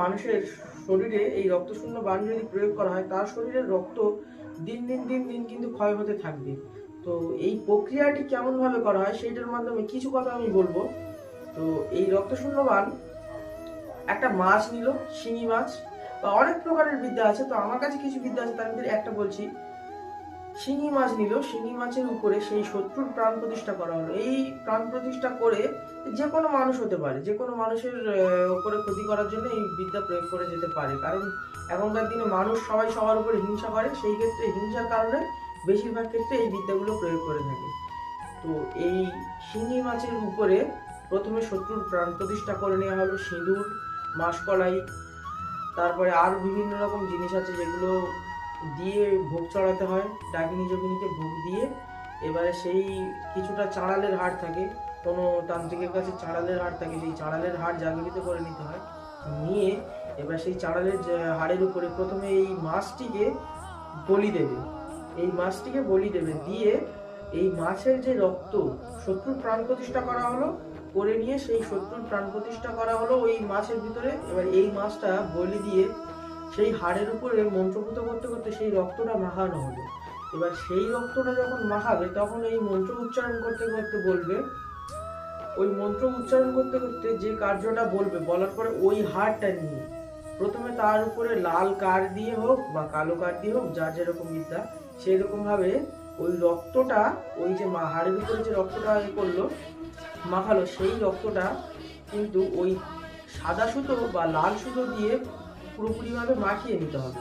মানুষের শরীরে এই রক্তশূন্য বান যদি প্রয়োগ করা হয়, তার শরীরের রক্ত দিন দিন দিন দিন কিন্তু ক্ষয় হতে থাকবে। তো এই প্রক্রিয়াটি কেমনভাবে করা হয় সেইটার মাধ্যমে কিছু কথা আমি বলব। তো এই রক্তশূন্য বান একটা মাছ নিল, শিঙি মাছ, বা অনেক প্রকারের বিদ্যা আছে। তো আমার কাছে কিছু বিদ্যা আছে, তার ভিতরে একটা বলছি। শিঙি মাছ নিল, শিঙি মাছের উপরে সেই শত্রুর প্রাণ প্রতিষ্ঠা করা হলো। এই প্রাণ প্রতিষ্ঠা করে যে কোনো মানুষ হতে পারে, যে কোনো মানুষের উপরে ক্ষতি করার জন্য এই বিদ্যা প্রয়োগ করে যেতে পারে। কারণ এখনকার দিনে মানুষ সবাই সবার উপরে হিংসা করে, সেই ক্ষেত্রে হিংসার কারণে বেশিরভাগ ক্ষেত্রে এই বিদ্যাগুলো প্রয়োগ করে থাকে। তো এই শিঙি মাছের উপরে প্রথমে শত্রুর প্রাণ প্রতিষ্ঠা করে নেওয়া হলো সিঁদুর, মাসকলাই, তারপরে আর বিভিন্ন রকম জিনিস আছে যেগুলো দিয়ে ভোগ চড়াতে হয়, ডাকিনী যোগিনীকে ভোগ দিয়ে। এবারে সেই কিছুটা চাঁড়ালের হাড় থাকে, কোনো তান্ত্রিকের কাছে চাঁড়ালের হাড় থাকে, সেই চাঁড়ালের হাড় জাগরিত করে নিতে হয়। নিয়ে এবার সেই চাঁড়ালের হাড়ের উপরে প্রথমে এই মাছটিকে বলি দেবে। এই মাছটিকে বলি দেবে, দিয়ে এই মাছের যে রক্ত, শত্রুর প্রাণ প্রতিষ্ঠা করা হলো, করে নিয়ে সেই শত্রুর প্রাণ প্রতিষ্ঠা করা হলো, ওই মাছের ভিতরে। এবার এই মাছটা বলি দিয়ে সেই হাড়ের উপরে মন্ত্রপুত করতে করতে সেই রক্তটা মাখানো হবে এবার সেই রক্তটা যখন মাখাবে, তখন এই মন্ত্র উচ্চারণ করতে করতে বলবে, ওই মন্ত্র উচ্চারণ করতে করতে যে কার্যটা বলবে, বলার পরে ওই হাড়টা নিয়ে, প্রথমে তার উপরে লাল কার দিয়ে হোক বা কালো কার দিয়ে হোক যার যেরকম বিদ্যা সেই রকম ভাবে ওই রক্তটা, ওই যে মা, হাড়ের উপরে যে রক্তটা এ করল, মাখালো, সেই রক্তটা কিন্তু ওই সাদা সুতো বা লাল সুতো দিয়ে পুরোপুরিভাবে মাখিয়ে নিতে হবে।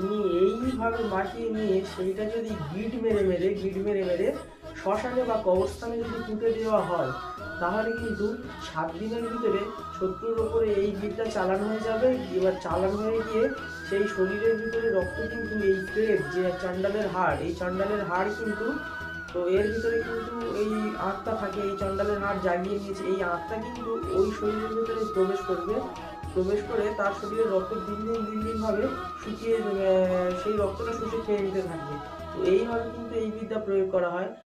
নিয়ে এইভাবে মাখিয়ে নিয়ে সেইটা যদি গিট মেরে মেরে গিট মেরে মেরে শ্মশানে বা কবরস্থানে যদি পুঁতে দেওয়া হয়, তাহলে কিন্তু সাত দিনের ভিতরে শত্রুর ওপরে এই বিদ্যা চালানো হয়ে যাবে। এবার চালানো হয়ে গিয়ে সেই শরীরের ভিতরে রক্ত কিন্তু এই পেট যে চান্ডালের হাড়, এই চান্ডালের হাড় কিন্তু তো এর ভিতরে কিন্তু এই আত্মা থাকে, এই চন্ডালের হাট জাগিয়ে নিয়েছে। এই আত্মা কিন্তু ওই শরীরের ভিতরে প্রবেশ করবে। প্রবেশ করে তার শরীরের রক্ত দিন দিন দিন দিনভাবে শুকিয়ে সেই রক্তটা শুষে খেয়ে নিতে থাকবে। তো এইভাবে কিন্তু এই বিদ্যা প্রয়োগ করা হয়।